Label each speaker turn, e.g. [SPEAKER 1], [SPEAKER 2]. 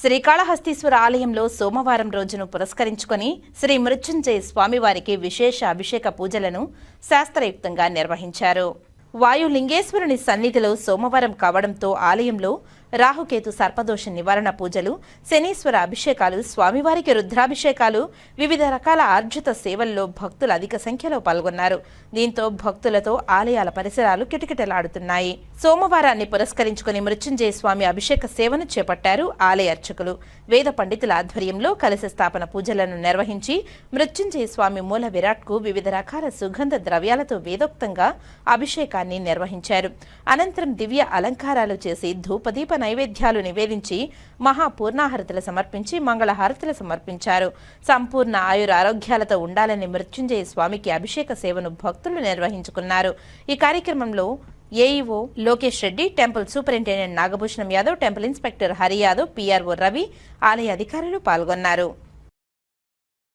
[SPEAKER 1] శ్రీకాళహస్తీశ్వర ఆలయంలో సోమవారం రోజును పురస్కరించుకొని శ్రీ మృత్యుంజయ స్వామివారికి విశేష అభిషేక పూజలను శాస్త్రయుక్తంగా నిర్వహించారు. వాయు లింగేశ్వరుని సన్నిధిలో సోమవారం కావడంతో ఆలయంలో రాహుకేతు సర్పదోష నివారణ పూజలు శనీశ్వర అభిషేకాలు స్వామివారికి రుద్రాభిషేకాలు వివిధ రకాల ఆర్జిత సేవల్లో భక్తులు అధిక సంఖ్యలో పాల్గొన్నారు. దీంతో భక్తులతో ఆలయాల పరిసరాలు కిటకిటలాడుతున్నాయి. సోమవారాన్ని పురస్కరించుకుని మృత్యుంజయ స్వామి అభిషేక సేవను చేపట్టారు ఆలయ అర్చకులు. వేద పండితుల ఆధ్వర్యంలో కలశ స్థాపన పూజలను నిర్వహించి మృత్యుంజయ స్వామి మూల విరాట్కు వివిధ రకాల సుగంధ ద్రవ్యాలతో వేదోక్తంగా కార్యక్రమాన్ని నిర్వహించారు. అనంతరం దివ్య అలంకారాలు చేసి ధూపదీప నైవేద్యాలు నివేదించి మహాపూర్ణాహారతులు సమర్పించి మంగళహారతులు సమర్పించారు. సంపూర్ణ ఆయుర ఆరోగ్యాలతో ఉండాలని మృత్యుంజయ స్వామికి అభిషేక సేవను భక్తులు నిర్వహించుకున్నారు. ఈ కార్యక్రమంలో AEO Lokesh Reddy temple superintendent Nagabhushanam Yadav temple inspector Hari Yadav PRO Ravi ఆలయ అధికారులు పాల్గొన్నారు.